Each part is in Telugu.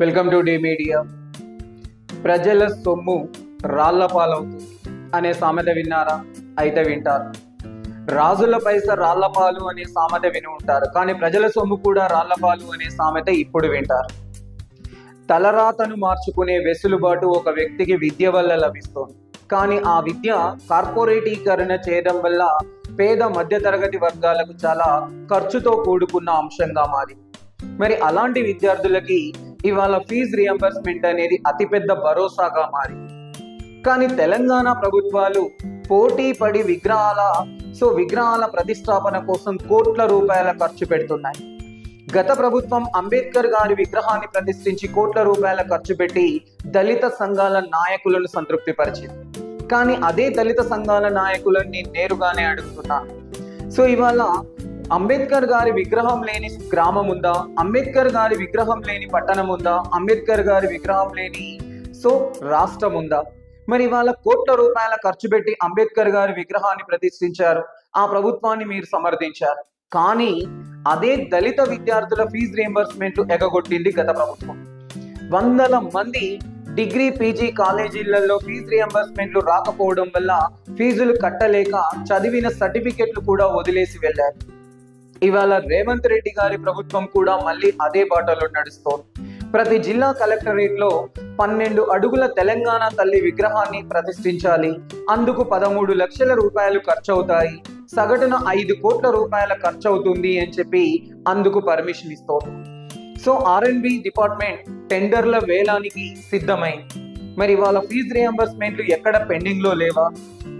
వెల్కమ్ టు డే మీడియా ప్రజల సొమ్ము రాళ్ళ పాలవుతుంది అనే సామెత విన్నారా? అయితే వింటారు. రాజుల పైస రాళ్ళ పాలు అనే సామెత విని ఉంటారు. కానీ ప్రజల సొమ్ము కూడా రాళ్ళ పాలు అనే సామెత ఇప్పుడు వింటారు. తలరాతను మార్చుకునే వెసులుబాటు ఒక వ్యక్తికి విద్య వల్ల లభిస్తుంది. కానీ ఆ విద్య కార్పొరేటీకరణ చేయడం వల్ల పేద మధ్యతరగతి వర్గాలకు చాలా ఖర్చుతో కూడుకున్న అంశంగా మారింది. మరి అలాంటి విద్యార్థులకి ఇవాళ ఫీజు రియంబర్స్మెంట్ అనేది అతిపెద్ద భరోసాగా మారింది. కానీ తెలంగాణ ప్రభుత్వాలు పోటీ పడి విగ్రహాల సో విగ్రహాల ప్రతిష్టాపన కోసం కోట్ల రూపాయల ఖర్చు పెడుతున్నాయి. గత ప్రభుత్వం అంబేద్కర్ గారి విగ్రహాన్ని ప్రతిష్ఠించి కోట్ల రూపాయల ఖర్చు పెట్టి దళిత సంఘాల నాయకులను సంతృప్తిపరిచింది. కానీ అదే దళిత సంఘాల నాయకులను నేను నేరుగానే అడుగుతున్నాను సో ఇవాళ అంబేద్కర్ గారి విగ్రహం లేని గ్రామం ఉందా? అంబేద్కర్ గారి విగ్రహం లేని పట్టణం ఉందా? అంబేద్కర్ గారి విగ్రహం లేని సో రాష్ట్రం ఉందా? మరి ఇవాళ కోట్ల రూపాయల ఖర్చు పెట్టి అంబేద్కర్ గారి విగ్రహాన్ని ప్రతిష్ఠించారు. ఆ ప్రభుత్వాన్ని మీరు సమర్థించారు. కానీ అదే దళిత విద్యార్థుల ఫీజు రియంబర్స్మెంట్ ఎగగొట్టింది గత ప్రభుత్వం. వందల మంది డిగ్రీ పీజీ కాలేజీలలో ఫీజు రియంబర్స్మెంట్లు రాకపోవడం వల్ల ఫీజులు కట్టలేక చదివిన సర్టిఫికెట్లు కూడా వదిలేసి వెళ్ళారు. ఇవాళ రేవంత్ రెడ్డి గారి ప్రభుత్వం కూడా మళ్ళీ అదే బాటలో నడుస్తోంది. ప్రతి జిల్లా కలెక్టరేట్లో పన్నెండు అడుగుల తెలంగాణ తల్లి విగ్రహాన్ని ప్రతిష్ఠించాలి. అందుకు పదమూడు లక్షల రూపాయలు ఖర్చు అవుతాయి సగటున ఐదు కోట్ల రూపాయల ఖర్చు అవుతుంది అని చెప్పి అందుకు పర్మిషన్ ఇస్తోంది. సో ఆర్ఎన్బి డిపార్ట్మెంట్ టెండర్ల వేలానికి సిద్ధమైంది. మరి వాళ్ళ ఫీజు రియంబర్స్మెంట్లు ఎక్కడ పెండింగ్లో లేవా?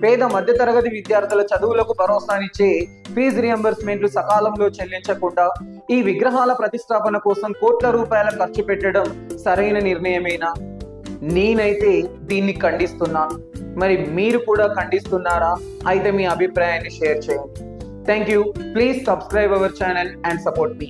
పేద మధ్యతరగతి విద్యార్థుల చదువులకు భరోసానిచ్చే ఫీజు రియంబర్స్మెంట్లు సకాలంలో చెల్లించకుండా ఈ విగ్రహాల ప్రతిష్టాపన కోసం కోట్ల రూపాయల ఖర్చు పెట్టడం సరైన నిర్ణయమేనా? నేనైతే దీన్ని ఖండిస్తున్నాను. మరి మీరు కూడా ఖండిస్తున్నారా? అయితే మీ అభిప్రాయాన్ని షేర్ చేయండి. Thank you please subscribe our channel and support me